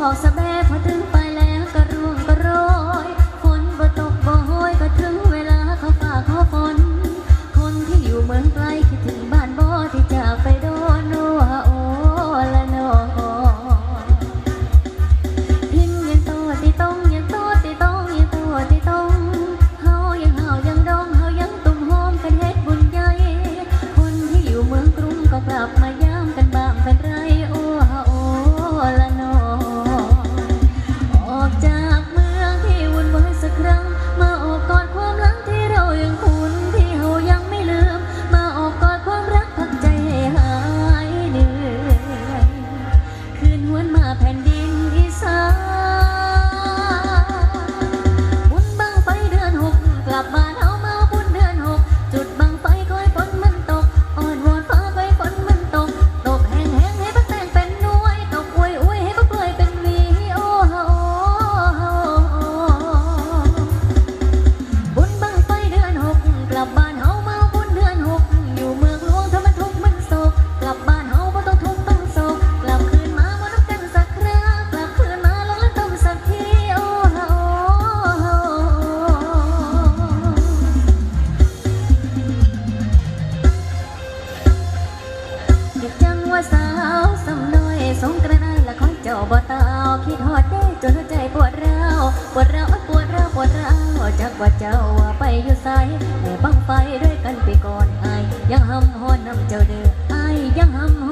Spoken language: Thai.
Học. จ้าบ่ตาคิดฮอดได้จนหัวใจปวดร้าวปวดร้าวปวดร้าวปวดร้าวจักว่าเจ้าว่าไปอยู่ไสแม่บังไปด้วยกันไปก่อนอายยังห้ำฮอนนำเจ้าเด้ออายยังห้ำ